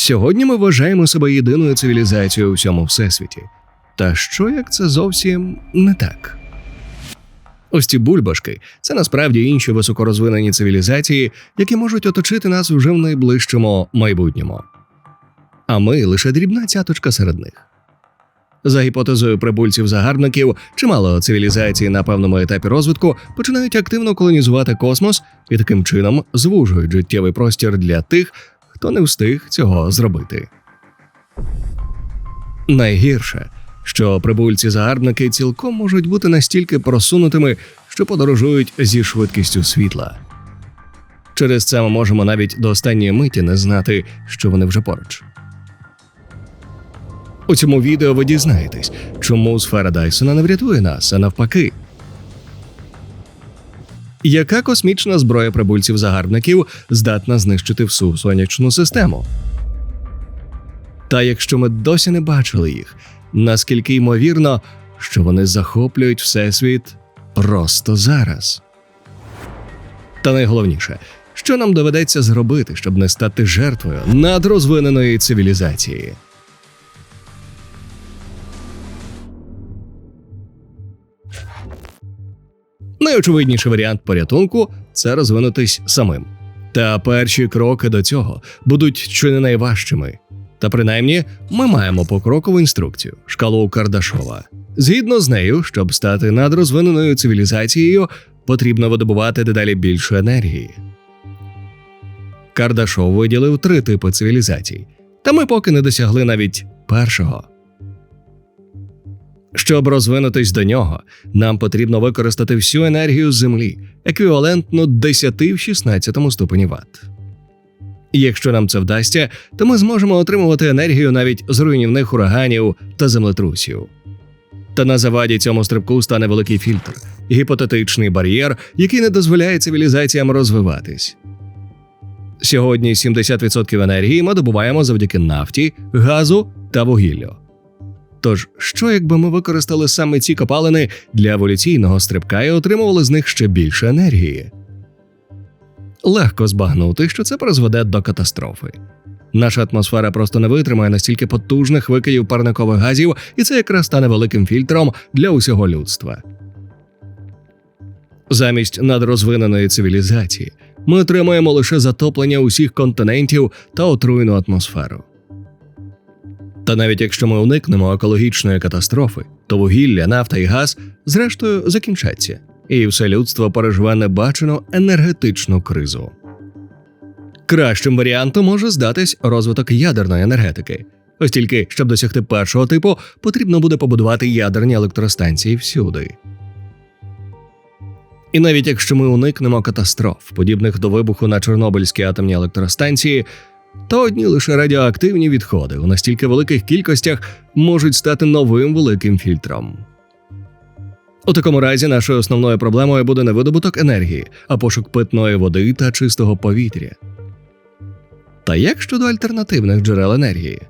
Сьогодні ми вважаємо себе єдиною цивілізацією у всьому всесвіті. Та що як це зовсім не так? Ось ці бульбашки це насправді інші високорозвинені цивілізації, які можуть оточити нас вже в найближчому майбутньому. А ми лише дрібна цяточка серед них. За гіпотезою прибульців-загарбників, чимало цивілізацій на певному етапі розвитку починають активно колонізувати космос і таким чином звужують життєвий простір для тих, хто не встиг цього зробити. Найгірше, що прибульці-загарбники цілком можуть бути настільки просунутими, що подорожують зі швидкістю світла. Через це ми можемо навіть до останньої миті не знати, що вони вже поруч. У цьому відео ви дізнаєтесь, чому сфера Дайсона не врятує нас, а навпаки. Яка космічна зброя прибульців-загарбників здатна знищити всю сонячну систему? Та якщо ми досі не бачили їх, наскільки ймовірно, що вони захоплюють всесвіт просто зараз? Та найголовніше, що нам доведеться зробити, щоб не стати жертвою надрозвиненої цивілізації? Найочевидніший варіант порятунку це розвинутись самим. Та перші кроки до цього будуть чи не найважчими. Та принаймні ми маємо покрокову інструкцію шкалу Кардашова. Згідно з нею, щоб стати надрозвиненою цивілізацією, потрібно видобувати дедалі більше енергії. Кардашов виділив три типи цивілізацій, та ми поки не досягли навіть першого. Щоб розвинутись до нього, нам потрібно використати всю енергію Землі, еквівалентну 10 в 16 ступені Вт. Якщо нам це вдасться, то ми зможемо отримувати енергію навіть з руйнівних ураганів та землетрусів. Та на заваді цьому стрибку стане великий фільтр, гіпотетичний бар'єр, який не дозволяє цивілізаціям розвиватись. Сьогодні 70% енергії ми добуваємо завдяки нафті, газу та вугіллю. Тож, що якби ми використали саме ці копалини для еволюційного стрибка і отримували з них ще більше енергії? Легко збагнути, що це призведе до катастрофи. Наша атмосфера просто не витримає настільки потужних викидів парникових газів, і це якраз стане великим фільтром для усього людства. Замість надрозвиненої цивілізації ми отримаємо лише затоплення усіх континентів та отруйну атмосферу. Та навіть якщо ми уникнемо екологічної катастрофи, то вугілля, нафта і газ зрештою закінчаться, і все людство переживе небачену енергетичну кризу. Кращим варіантом може здатись розвиток ядерної енергетики. Ось тільки, щоб досягти першого типу, потрібно буде побудувати ядерні електростанції всюди. І навіть якщо ми уникнемо катастроф, подібних до вибуху на Чорнобильській атомній електростанції, то одні лише радіоактивні відходи у настільки великих кількостях можуть стати новим великим фільтром. У такому разі нашою основною проблемою буде не видобуток енергії, а пошук питної води та чистого повітря. Та як щодо альтернативних джерел енергії?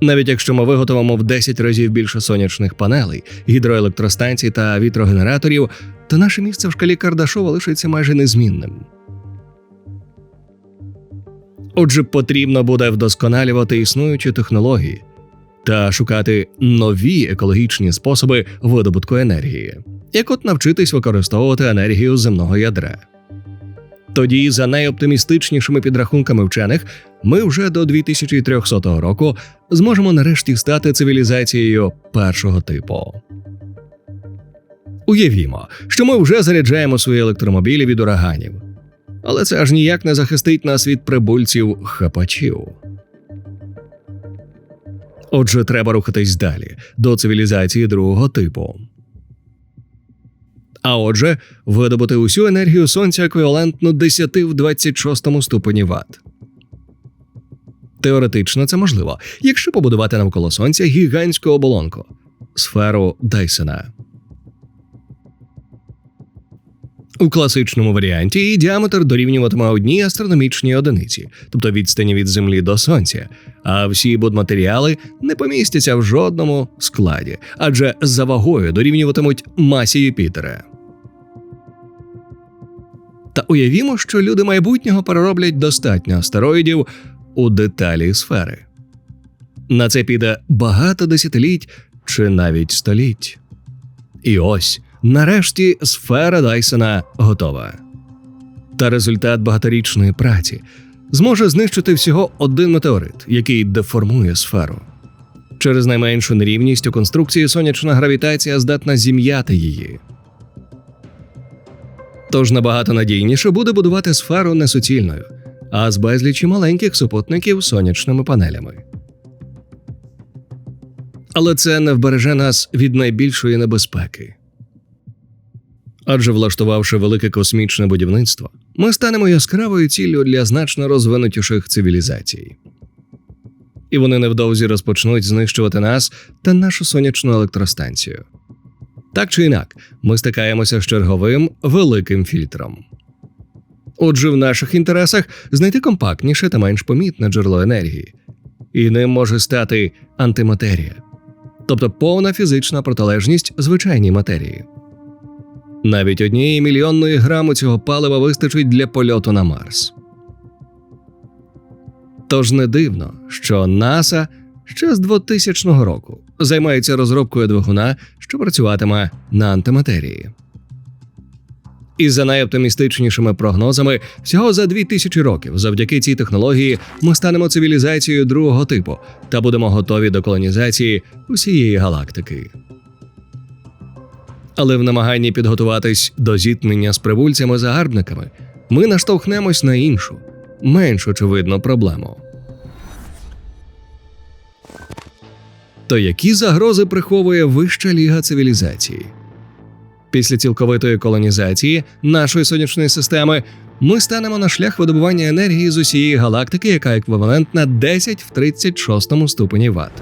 Навіть якщо ми виготовимо в 10 разів більше сонячних панелей, гідроелектростанцій та вітрогенераторів, то наше місце в шкалі Кардашова лишиться майже незмінним. Отже, потрібно буде вдосконалювати існуючі технології та шукати нові екологічні способи видобутку енергії, як от навчитись використовувати енергію земного ядра. Тоді, за найоптимістичнішими підрахунками вчених, ми вже до 2300 року зможемо нарешті стати цивілізацією першого типу. Уявімо, що ми вже заряджаємо свої електромобілі від ураганів, але це аж ніяк не захистить нас від прибульців хапачів. Отже, треба рухатись далі до цивілізації другого типу. А отже, видобути усю енергію сонця еквівалентно 10 в 26 ступені Вт. Теоретично це можливо, якщо побудувати навколо сонця гігантську оболонку сферу Дайсона. У класичному варіанті її діаметр дорівнюватиме одній астрономічній одиниці, тобто відстані від Землі до Сонця, а всі будматеріали не помістяться в жодному складі, адже за вагою дорівнюватимуть масі Юпітера. Та уявімо, що люди майбутнього перероблять достатньо астероїдів у деталі сфери. На це піде багато десятиліть чи навіть століть. І ось, нарешті, сфера Дайсона готова. Та результат багаторічної праці зможе знищити всього один метеорит, який деформує сферу. Через найменшу нерівність у конструкції сонячна гравітація здатна зім'яти її. Тож набагато надійніше буде будувати сферу не суцільною, а з безлічі маленьких супутників сонячними панелями. Але це не вбереже нас від найбільшої небезпеки. Адже влаштувавши велике космічне будівництво, ми станемо яскравою ціллю для значно розвинутіших цивілізацій. І вони невдовзі розпочнуть знищувати нас та нашу сонячну електростанцію. Так чи інак, ми стикаємося з черговим великим фільтром. Отже, в наших інтересах знайти компактніше та менш помітне джерело енергії, і ним може стати антиматерія, тобто повна фізична протилежність звичайній матерії. Навіть однієї мільйонної граму цього палива вистачить для польоту на Марс. Тож не дивно, що НАСА ще з 2000 року займається розробкою двигуна, що працюватиме на антиматерії. І за найоптимістичнішими прогнозами, всього за 2000 років, завдяки цій технології, ми станемо цивілізацією другого типу та будемо готові до колонізації усієї галактики. Але в намаганні підготуватись до зіткнення з прибульцями-загарбниками ми наштовхнемось на іншу, менш очевидну проблему. То які загрози приховує вища ліга цивілізації? Після цілковитої колонізації нашої сонячної системи ми станемо на шлях видобування енергії з усієї галактики, яка еквівалентна 10 в 36 ступені Вт.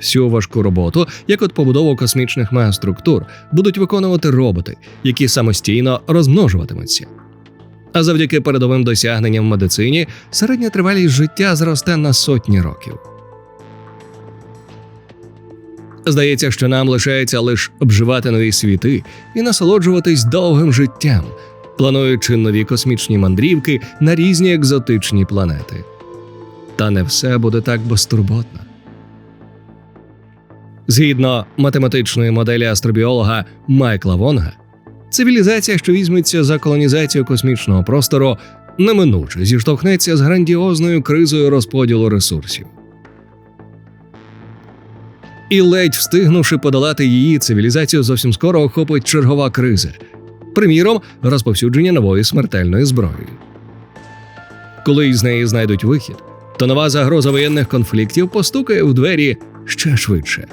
Всю важку роботу, як от побудову космічних мегаструктур, будуть виконувати роботи, які самостійно розмножуватимуться. А завдяки передовим досягненням в медицині середня тривалість життя зросте на сотні років. Здається, що нам лишається лише обживати нові світи і насолоджуватись довгим життям, плануючи нові космічні мандрівки на різні екзотичні планети. Та не все буде так безтурботно. Згідно математичної моделі астробіолога Майкла Вонга, цивілізація, що візьметься за колонізацію космічного простору, неминуче зіштовхнеться з грандіозною кризою розподілу ресурсів. І ледь встигнувши подолати її, цивілізацію зовсім скоро охопить чергова криза, приміром, розповсюдження нової смертельної зброї. Коли із неї знайдуть вихід, то нова загроза воєнних конфліктів постукає в двері ще швидше.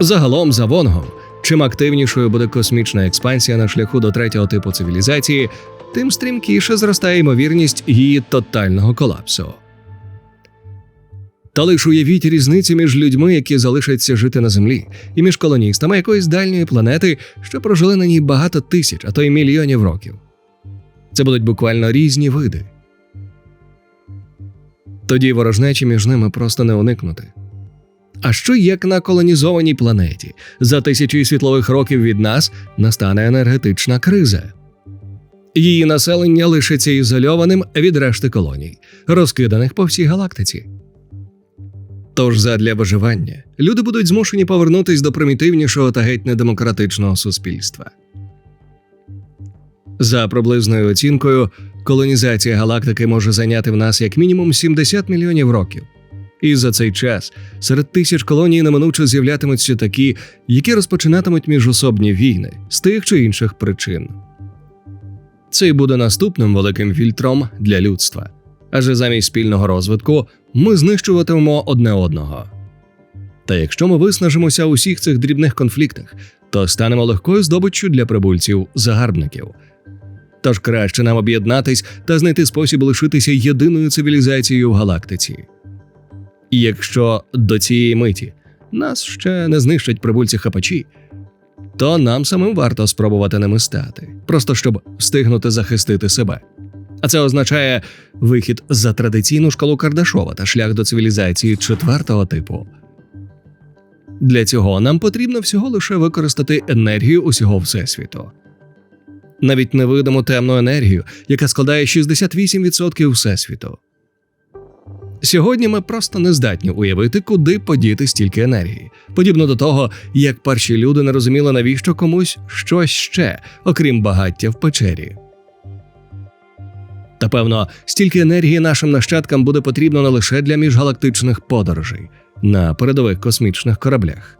Загалом, за Вонгом, чим активнішою буде космічна експансія на шляху до третього типу цивілізації, тим стрімкіше зростає ймовірність її тотального колапсу. Та лиш уявіть різниці між людьми, які залишаться жити на землі, і між колоністами якоїсь дальньої планети, що прожили на ній багато тисяч, а то й мільйонів років. Це будуть буквально різні види. Тоді ворожнечі між ними просто не уникнути. А що як на колонізованій планеті за тисячі світлових років від нас настане енергетична криза? Її населення лишиться ізольованим від решти колоній, розкиданих по всій галактиці. Тож задля виживання люди будуть змушені повернутись до примітивнішого та геть недемократичного суспільства. За приблизною оцінкою, колонізація галактики може зайняти в нас як мінімум 70 мільйонів років. І за цей час серед тисяч колоній неминуче з'являтимуться такі, які розпочинатимуть міжособні війни з тих чи інших причин. Це й буде наступним великим фільтром для людства, адже замість спільного розвитку ми знищуватимемо одне одного. Та якщо ми виснажимося у всіх цих дрібних конфліктах, то станемо легкою здобиччю для прибульців загарбників. Тож краще нам об'єднатись та знайти спосіб лишитися єдиною цивілізацією в галактиці. Якщо до цієї миті нас ще не знищать прибульці хапачі, то нам самим варто спробувати ними стати, просто щоб встигнути захистити себе. А це означає вихід за традиційну шкалу Кардашова та шлях до цивілізації четвертого типу. Для цього нам потрібно всього лише використати енергію усього всесвіту. Навіть невидиму темну енергію, яка складає 68% всесвіту. Сьогодні ми просто не здатні уявити, куди подіти стільки енергії, подібно до того, як перші люди не розуміли, навіщо комусь щось ще, окрім багаття в печері. Та певно, стільки енергії нашим нащадкам буде потрібно не лише для міжгалактичних подорожей на передових космічних кораблях.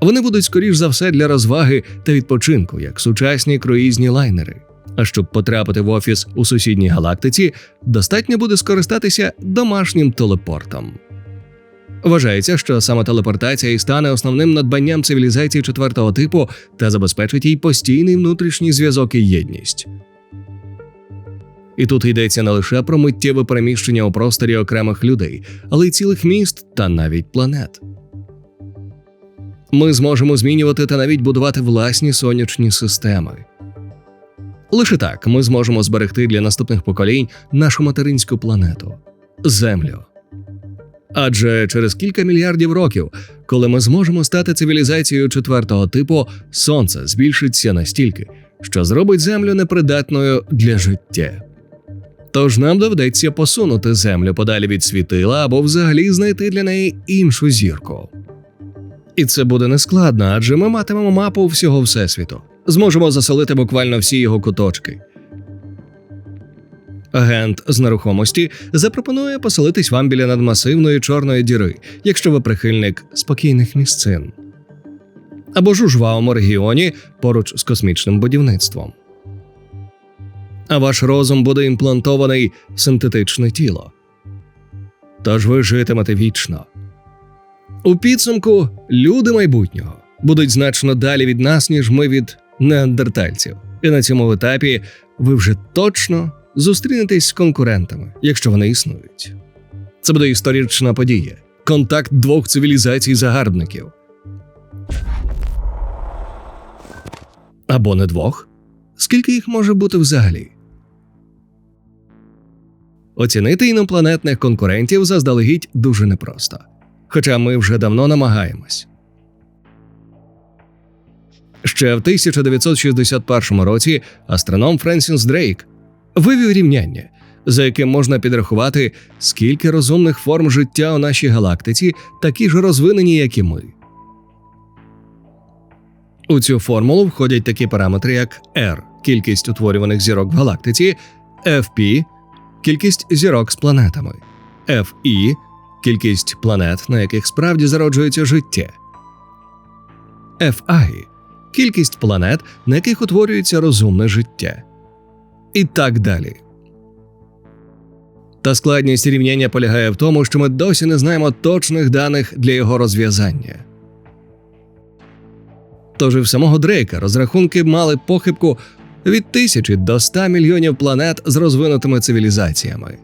Вони будуть скоріш за все для розваги та відпочинку, як сучасні круїзні лайнери. А щоб потрапити в офіс у сусідній галактиці, достатньо буде скористатися домашнім телепортом. Вважається, що саме телепортація і стане основним надбанням цивілізації четвертого типу та забезпечить їй постійний внутрішній зв'язок і єдність. І тут йдеться не лише про миттєве переміщення у просторі окремих людей, але й цілих міст та навіть планет. Ми зможемо змінювати та навіть будувати власні сонячні системи. Лише так ми зможемо зберегти для наступних поколінь нашу материнську планету Землю. Адже через кілька мільярдів років, коли ми зможемо стати цивілізацією четвертого типу, сонце збільшиться настільки, що зробить землю непридатною для життя. Тож нам доведеться посунути землю подалі від світила або взагалі знайти для неї іншу зірку. І це буде нескладно, адже ми матимемо мапу всього всесвіту. Зможемо заселити буквально всі його куточки. Агент з нерухомості запропонує поселитись вам біля надмасивної чорної діри, якщо ви прихильник спокійних місцин, або ж у жвавому регіоні поруч з космічним будівництвом. А ваш розум буде імплантований в синтетичне тіло. Тож ви житимете вічно. У підсумку люди майбутнього будуть значно далі від нас, ніж ми від неандертальців. І на цьому етапі ви вже точно зустрінетесь з конкурентами, якщо вони існують. Це буде історична подія, контакт двох цивілізацій загарбників. Або не двох. Скільки їх може бути взагалі? Оцінити інопланетних конкурентів заздалегідь дуже непросто. Хоча ми вже давно намагаємось. Ще в 1961 році астроном Френсіс Дрейк вивів рівняння, за яким можна підрахувати, скільки розумних форм життя у нашій галактиці такі ж розвинені, як і ми. У цю формулу входять такі параметри, як R – кількість утворюваних зірок в галактиці, FP – кількість зірок з планетами, FE – кількість планет, на яких справді зароджується життя, FI – кількість планет, на яких утворюється розумне життя, і так далі. Та складність рівняння полягає в тому, що ми досі не знаємо точних даних для його розв'язання. Тож і в самого Дрейка розрахунки мали похибку від тисячі до 100 мільйонів планет з розвинутими цивілізаціями.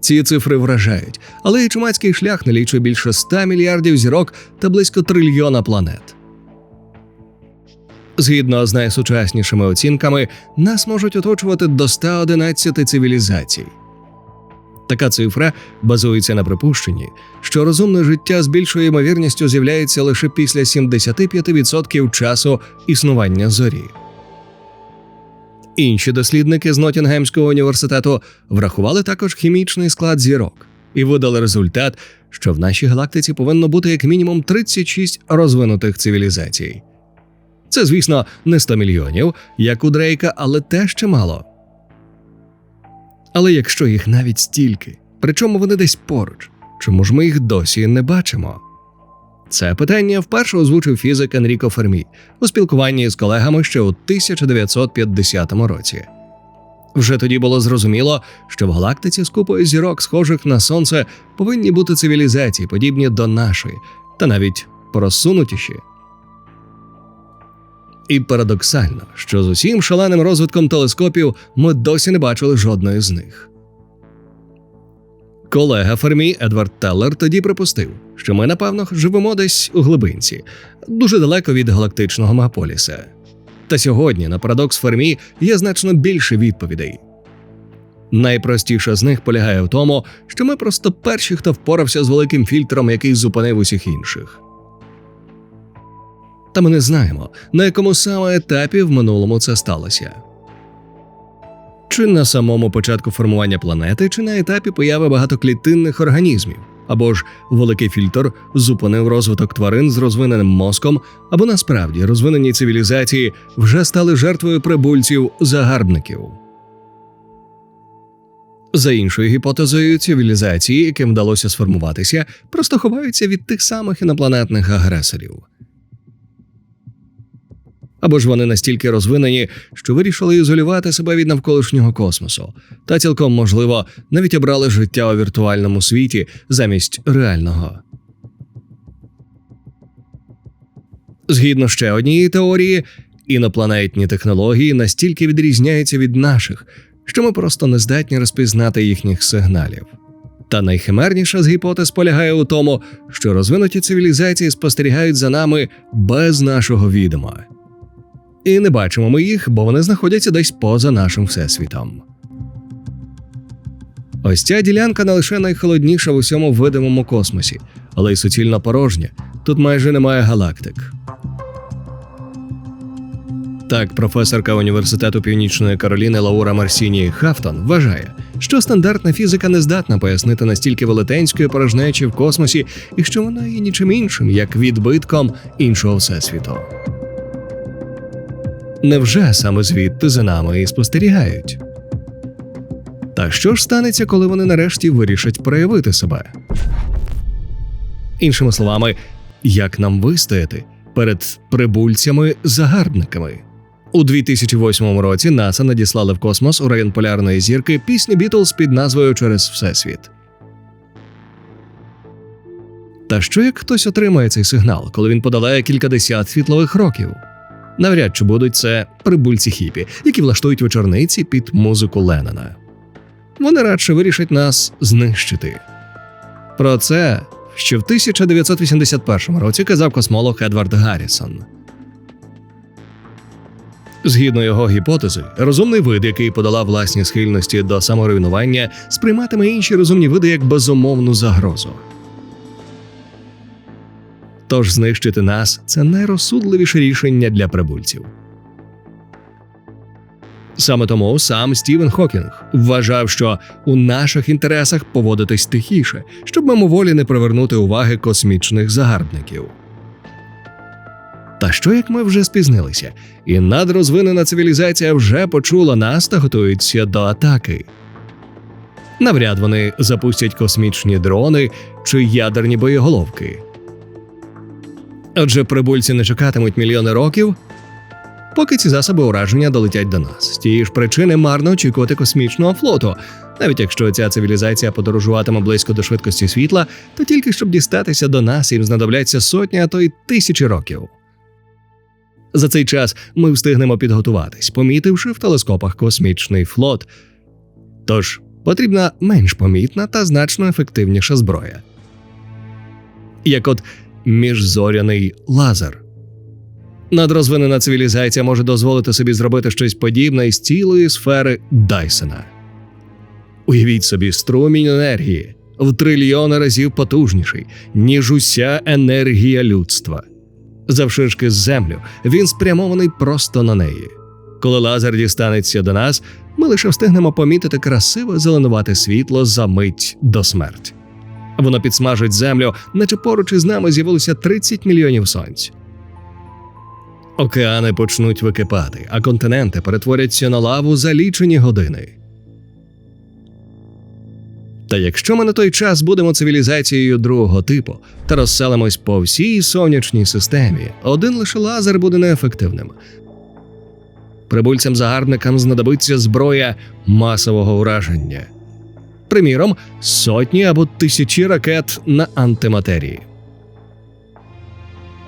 Ці цифри вражають, але і чумацький шлях налічує більше 100 мільярдів зірок та близько трильйона планет. Згідно з найсучаснішими оцінками, нас можуть оточувати до 111 цивілізацій. Така цифра базується на припущенні, що розумне життя з більшою ймовірністю з'являється лише після 75% часу існування зорі. Інші дослідники з Нотінгемського університету врахували також хімічний склад зірок і видали результат, що в нашій галактиці повинно бути як мінімум 36 розвинутих цивілізацій. Це, звісно, не 100 мільйонів, як у Дрейка, але теж чимало. Але якщо їх навіть стільки, причому вони десь поруч, чому ж ми їх досі не бачимо? Це питання вперше озвучив фізик Енріко Фермі у спілкуванні з колегами ще у 1950 році. Вже тоді було зрозуміло, що в галактиці з купою зірок, схожих на сонце, повинні бути цивілізації, подібні до нашої, та навіть порозсунутіші. І парадоксально, що з усім шаленим розвитком телескопів ми досі не бачили жодної з них. Колега Фермі Едвард Теллер тоді припустив, що ми, напевно, живемо десь у глибинці, дуже далеко від галактичного мегаполіса. Та сьогодні на парадокс Фермі є значно більше відповідей. Найпростіше з них полягає в тому, що ми просто перші, хто впорався з великим фільтром, який зупинив усіх інших. Та ми не знаємо, на якому саме етапі в минулому це сталося. Чи на самому початку формування планети, чи на етапі появи багатоклітинних організмів, або ж великий фільтр зупинив розвиток тварин з розвиненим мозком, або насправді розвинені цивілізації вже стали жертвою прибульців загарбників. За іншою гіпотезою, цивілізації, яким вдалося сформуватися, просто ховаються від тих самих інопланетних агресорів. Або ж вони настільки розвинені, що вирішили ізолювати себе від навколишнього космосу, та цілком можливо навіть обрали життя у віртуальному світі замість реального. Згідно ще однієї теорії, інопланетні технології настільки відрізняються від наших, що ми просто не здатні розпізнати їхніх сигналів. Та найхимерніша з гіпотез полягає у тому, що розвинуті цивілізації спостерігають за нами без нашого відома. І не бачимо ми їх, бо вони знаходяться десь поза нашим всесвітом. Ось ця ділянка не лише найхолодніша в усьому видимому космосі, але й суцільно порожня. Тут майже немає галактик. Так, професорка університету Північної Кароліни Лаура Марсіні Хафтон вважає, що стандартна фізика не здатна пояснити настільки велетенської порожнечі в космосі, і що вона є нічим іншим, як відбитком іншого всесвіту. Невже саме звідти за нами і спостерігають? Та що ж станеться, коли вони нарешті вирішать проявити себе? Іншими словами, як нам вистояти перед прибульцями-загарбниками? У 2008 році НАСА надіслали в космос у район полярної зірки пісню Бітлз під назвою Через Всесвіт. Та що як хтось отримає цей сигнал, коли він подолає кількадесят світлових років? Навряд чи будуть це прибульці хіпі, які влаштують вечорниці під музику Леннона. Вони радше вирішать нас знищити. Про це ще в 1981 році казав космолог Едвард Гаррісон. Згідно його гіпотези, розумний вид, який подолав власні схильності до саморуйнування, сприйматиме інші розумні види як безумовну загрозу. Тож знищити нас це найрозсудливіше рішення для прибульців. Саме тому сам Стівен Хокінг вважав, що у наших інтересах поводитись тихіше, щоб мимоволі не привернути уваги космічних загарбників. Та що як ми вже спізнилися, і надрозвинена цивілізація вже почула нас та готується до атаки. Навряд вони запустять космічні дрони чи ядерні боєголовки. Отже, прибульці не чекатимуть мільйони років, поки ці засоби ураження долетять до нас. З тієї ж причини марно очікувати космічного флоту, навіть якщо ця цивілізація подорожуватиме близько до швидкості світла, то тільки щоб дістатися до нас їм знадобляться сотні, а то й тисячі років. За цей час ми встигнемо підготуватись, помітивши в телескопах космічний флот. Тож потрібна менш помітна та значно ефективніша зброя. Як от міжзоряний лазер. Надрозвинена цивілізація може дозволити собі зробити щось подібне із цілої сфери Дайсона. Уявіть собі струмінь енергії в трильйони разів потужніший, ніж уся енергія людства. Завширшки з землю він спрямований просто на неї. Коли лазер дістанеться до нас, ми лише встигнемо помітити красиве зеленувате світло за мить до смерті. Воно підсмажить землю, наче поруч із нами з'явилося 30 мільйонів сонць. Океани почнуть википати, а континенти перетворяться на лаву за лічені години. Та якщо ми на той час будемо цивілізацією другого типу та розселимось по всій сонячній системі, один лише лазер буде неефективним. Прибульцям-загарбникам знадобиться зброя масового ураження приміром, сотні або тисячі ракет на антиматерії.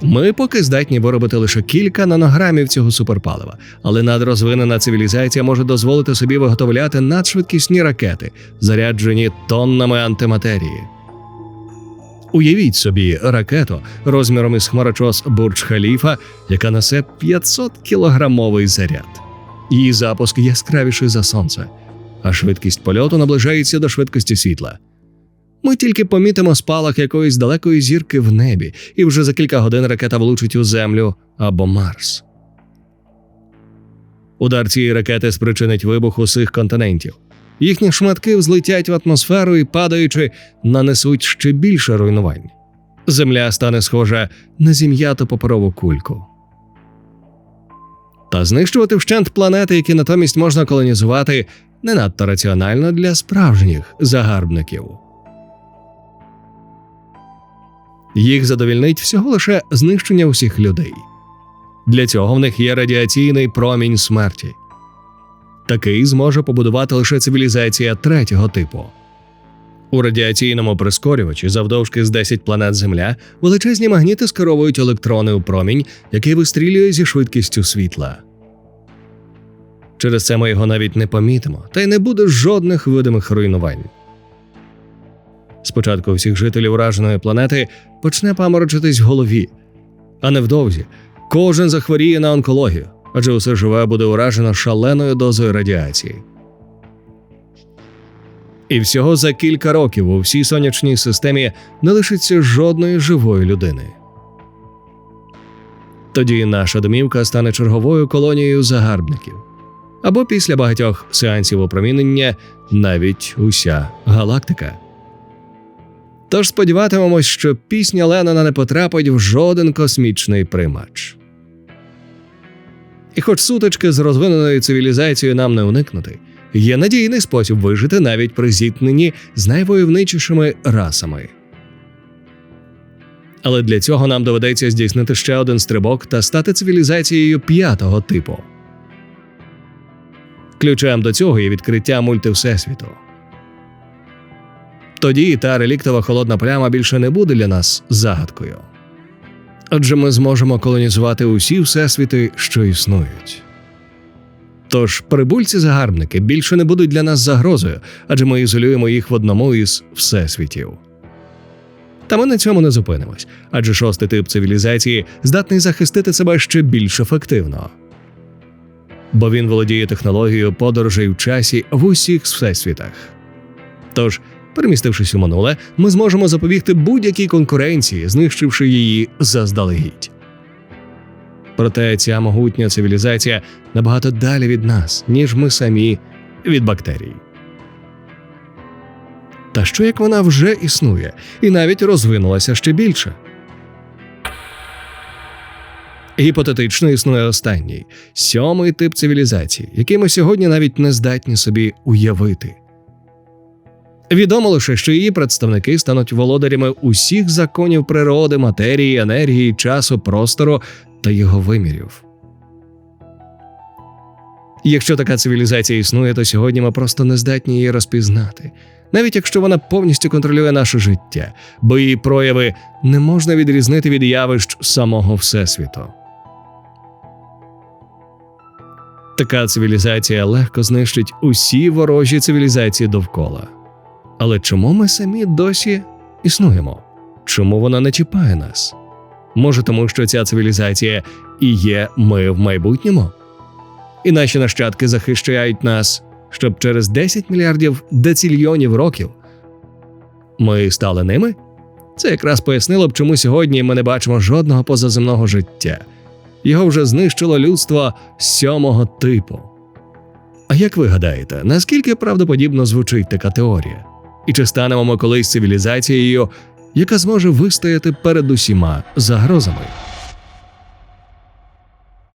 Ми поки здатні виробити лише кілька нанограмів цього суперпалива, але надрозвинена цивілізація може дозволити собі виготовляти надшвидкісні ракети, заряджені тоннами антиматерії. Уявіть собі ракету розміром із хмарочос Бурдж Халіфа, яка несе 500 кілограмовий заряд. Її запуск яскравіший за сонце. А швидкість польоту наближається до швидкості світла. Ми тільки помітимо спалах якоїсь далекої зірки в небі, і вже за кілька годин ракета влучить у Землю або Марс. Удар цієї ракети спричинить вибух усіх континентів. Їхні шматки взлетять в атмосферу і, падаючи, нанесуть ще більше руйнувань. Земля стане схожа на зім'яту паперову кульку. Та знищувати вщент планети, які натомість можна колонізувати, не надто раціонально для справжніх загарбників. Їх задовільнить всього лише знищення усіх людей. Для цього в них є радіаційний промінь смерті. Такий зможе побудувати лише цивілізація третього типу. У радіаційному прискорювачі завдовжки з 10 планет Земля величезні магніти скеровують електрони у промінь, який вистрілює зі швидкістю світла. Через це ми його навіть не помітимо, та й не буде жодних видимих руйнувань. Спочатку всіх жителів ураженої планети почне паморочитись в голові, а невдовзі кожен захворіє на онкологію, адже усе живе буде уражено шаленою дозою радіації. І всього за кілька років у всій сонячній системі не лишиться жодної живої людини. Тоді наша домівка стане черговою колонією загарбників. Або після багатьох сеансів опромінення навіть уся галактика. Тож сподіватимемось, що пісня Леннона не потрапить в жоден космічний примач. І хоч сутички з розвиненою цивілізацією нам не уникнути, є надійний спосіб вижити навіть при зіткненні з найвойовничішими расами. Але для цього нам доведеться здійснити ще один стрибок та стати цивілізацією п'ятого типу. Ключем до цього є відкриття мультивсесвіту. Тоді та реліктова холодна пляма більше не буде для нас загадкою. Адже ми зможемо колонізувати усі всесвіти, що існують. Тож прибульці-загарбники більше не будуть для нас загрозою, адже ми ізолюємо їх в одному із всесвітів. Та ми на цьому не зупинимось, адже шостий тип цивілізації здатний захистити себе ще більш ефективно. Бо він володіє технологією подорожей в часі в усіх всесвітах. Тож, перемістившись у минуле, ми зможемо запобігти будь-якій конкуренції, знищивши її заздалегідь. Проте ця могутня цивілізація набагато далі від нас, ніж ми самі від бактерій. Та що як вона вже існує і навіть розвинулася ще більше? Гіпотетично існує останній сьомий тип цивілізації, який ми сьогодні навіть не здатні собі уявити. Відомо лише, що її представники стануть володарями усіх законів природи, матерії, енергії, часу, простору та його вимірів. Якщо така цивілізація існує, то сьогодні ми просто не здатні її розпізнати, навіть якщо вона повністю контролює наше життя, бо її прояви не можна відрізнити від явищ самого Всесвіту. Така цивілізація легко знищить усі ворожі цивілізації довкола. Але чому ми самі досі існуємо? Чому вона не чіпає нас? Може, тому що ця цивілізація і є ми в майбутньому? І наші нащадки захищають нас, щоб через 10 мільярдів децільйонів років ми стали ними? Це якраз пояснило б, чому сьогодні ми не бачимо жодного позаземного життя. Його вже знищило людство сьомого типу. А як ви гадаєте, наскільки правдоподібно звучить така теорія? І чи станемо ми колись цивілізацією, яка зможе вистояти перед усіма загрозами?